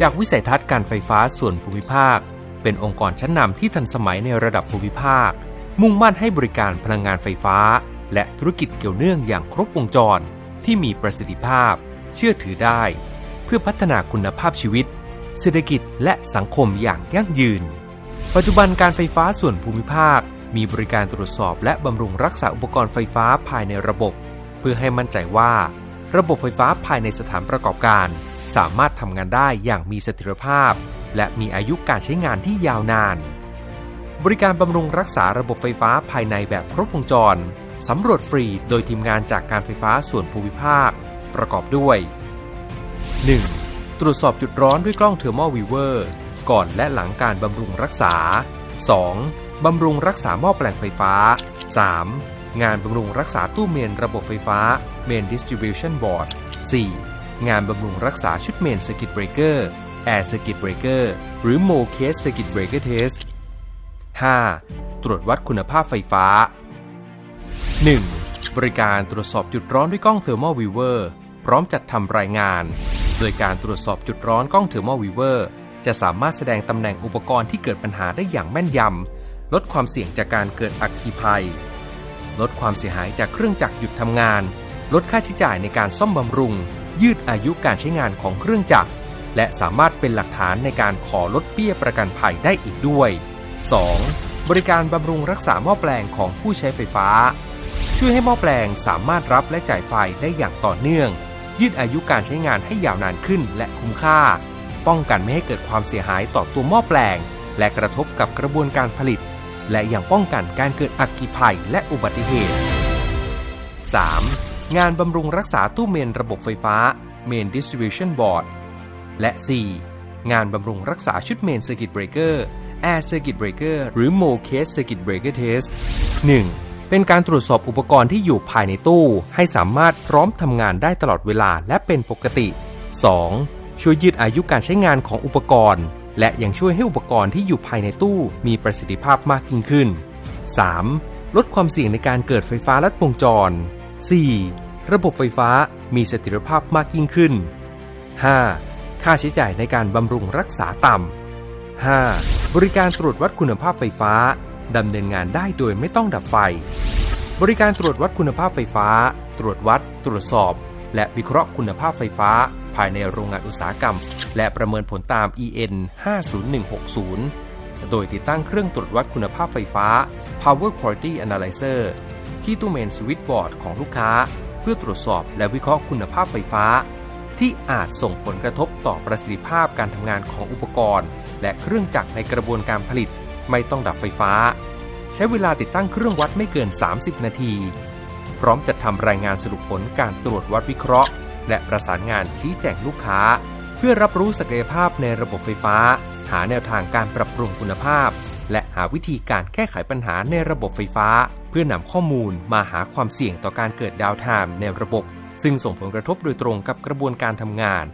จากวิสัยทัศน์การไฟฟ้าส่วนภูมิภาค เป็นองค์กรชั้นนำที่ทันสมัยในระดับภูมิภาค มุ่งมั่นให้บริการพลังงานไฟฟ้า และธุรกิจเกี่ยวเนื่องอย่างครบวงจร ที่มีประสิทธิภาพ เชื่อถือได้ เพื่อพัฒนาคุณภาพชีวิต เศรษฐกิจและสังคมอย่างยั่งยืน ปัจจุบันการไฟฟ้าส่วนภูมิภาค มีบริการตรวจสอบและบำรุงรักษาอุปกรณ์ไฟฟ้าภายในระบบ เพื่อให้มั่นใจว่า ระบบไฟฟ้าภายในสถานประกอบการ สามารถทำงานได้อย่างมีเสถียรภาพ และมีอายุการใช้งานที่ยาวนาน บริการบำรุงรักษาระบบไฟฟ้าภายในแบบครบวงจรสำรวจฟรีโดยทีมงานจากการไฟฟ้าส่วนภูมิภาค ประกอบด้วย 1. ตรวจสอบจุดร้อนด้วยกล้องเทอร์โมวีเวอร์ก่อนและหลังการบำรุงรักษา 2. บำรุงรักษาหม้อแปลงไฟฟ้า 3. งานบำรุงรักษาตู้เมนระบบไฟฟ้า Main Distribution Board 4. งานบำรุงรักษาชุดเมน Circuit Breaker Air Circuit Breaker หรือ Mo Case Circuit Breaker Test 5. ตรวจวัดคุณภาพไฟฟ้า 1. บริการตรวจสอบจุดร้อนด้วยกล้องเทอร์โมวีเวอร์พร้อมจัดทำรายงาน โดยการตรวจสอบจุดร้อนกล้องเทอร์โมวีเวอร์จะสามารถแสดงตำแหน่งอุปกรณ์ที่เกิดปัญหาได้อย่างแม่นยำ ลดความเสี่ยงจากการเกิดอัคคีภัย ลดความเสียหายจากเครื่องจักรหยุดทำงาน ลดค่าใช้จ่ายในการซ่อมบำรุง ยืดอายุการใช้งานของเครื่องจักร และสามารถเป็นหลักฐานในการขอลดเบี้ยประกันภัยได้อีกด้วย 2. บริการบำรุงรักษาหม้อแปลงของผู้ใช้ไฟฟ้า ช่วยให้หม้อแปลงสามารถรับและจ่ายไฟได้อย่างต่อเนื่อง ยืดอายุการใช้งานให้ยาวนานขึ้นและคุ้มค่า ป้องกันไม่ให้เกิดความเสียหายต่อตัวหม้อแปลง และกระทบกับกระบวนการผลิต และยังป้องกันการเกิดอัคคีภัยและอุบัติเหตุ 3. งานบำรุงรักษาตู้เมนระบบไฟฟ้า Main Distribution Board และ 4. งานบำรุงรักษาชุดเมน Circuit Breaker Air Circuit Breaker หรือ Mo Case Circuit Breaker Test 1. เป็นการตรวจสอบอุปกรณ์ที่อยู่ภายในตู้ ให้สามารถพร้อมทำงานได้ตลอดเวลาและเป็นปกติ 2. ช่วยยืดอายุการใช้งานของอุปกรณ์ และยังช่วยให้อุปกรณ์ที่อยู่ภายในตู้มีประสิทธิภาพมากยิ่งขึ้น 3. ลดความเสี่ยงในการเกิดไฟฟ้าลัดวงจร 4. ระบบไฟฟ้ามีเสถียรภาพมากยิ่งขึ้น 5. ค่าใช้จ่ายในการบำรุงรักษาต่ำ 5. บริการตรวจวัดคุณภาพไฟฟ้าดำเนินงานได้โดยไม่ต้องดับไฟ บริการตรวจวัดคุณภาพไฟฟ้า ตรวจวัด ตรวจสอบ และวิเคราะห์คุณภาพไฟฟ้า ภายในโรงงานอุตสาหกรรม และประเมินผลตาม EN 50160 โดยติดตั้งเครื่องตรวจวัดคุณภาพไฟฟ้า Power Quality Analyzer ที่ตู้เมนสวิตช์บอร์ดของลูกค้า พื่อตรวจสอบและวิเคราะห์คุณภาพไฟฟ้า ที่อาจส่งผลกระทบต่อประสิทธิภาพการทำงานของอุปกรณ์ และเครื่องจักรในกระบวนการผลิตไม่ต้องดับไฟฟ้า ใช้เวลาติดตั้งเครื่องวัดไม่เกิน 30 นาที พร้อมจัดทำรายงานสรุปผลการตรวจวัดวิเคราะห์ และประสานงานชี้แจงลูกค้า เพื่อรับรู้ศักยภาพในระบบไฟฟ้า หาแนวทางการปรับปรุงคุณภาพ และหาวิธีการแก้ไขปัญหาในระบบไฟฟ้า เพื่อนำข้อมูลมาหาความเสี่ยงต่อการเกิดดาวไทม์ในระบบ ซึ่งส่งผลกระทบโดยตรงกับกระบวนการทำงาน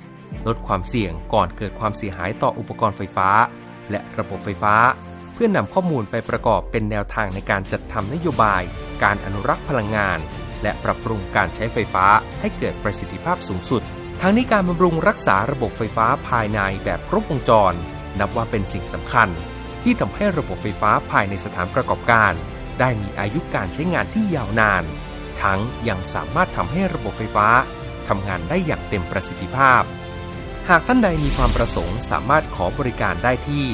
ลดความเสี่ยงก่อนเกิดความเสียหายต่ออุปกรณ์ไฟฟ้า และระบบไฟฟ้า เพื่อนำข้อมูลไปประกอบเป็นแนวทางในการจัดทำนโยบาย การอนุรักษ์พลังงาน และปรับปรุงการใช้ไฟฟ้าให้เกิดประสิทธิภาพสูงสุดทั้งนี้การบำรุงรักษาระบบไฟฟ้าภายในแบบครบวงจร นับว่าเป็นสิ่งสำคัญ ที่ทำให้ระบบไฟฟ้าภายในสถานประกอบการ ได้มีอายุการใช้งานที่ยาวนาน ทั้งยังสามารถทำให้ระบบไฟฟ้าทำงานได้อย่างเต็มประสิทธิภาพ หากท่านใดมีความประสงค์สามารถขอบริการได้ที่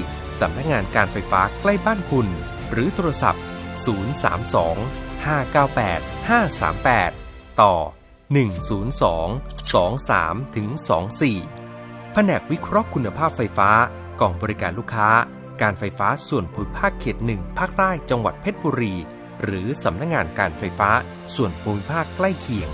สำนักงานการไฟฟ้าใกล้บ้านคุณ หรือโทรศัพท์ 032 598 538 ต่อ 102 23 ถึง 24 แผนกวิเคราะห์คุณภาพไฟฟ้ากองบริการลูกค้า การไฟฟ้าส่วนภูมิภาคเขตหนึ่งภาคใต้จังหวัดเพชรบุรี หรือสำนักงานการไฟฟ้าส่วนภูมิภาคใกล้เคียง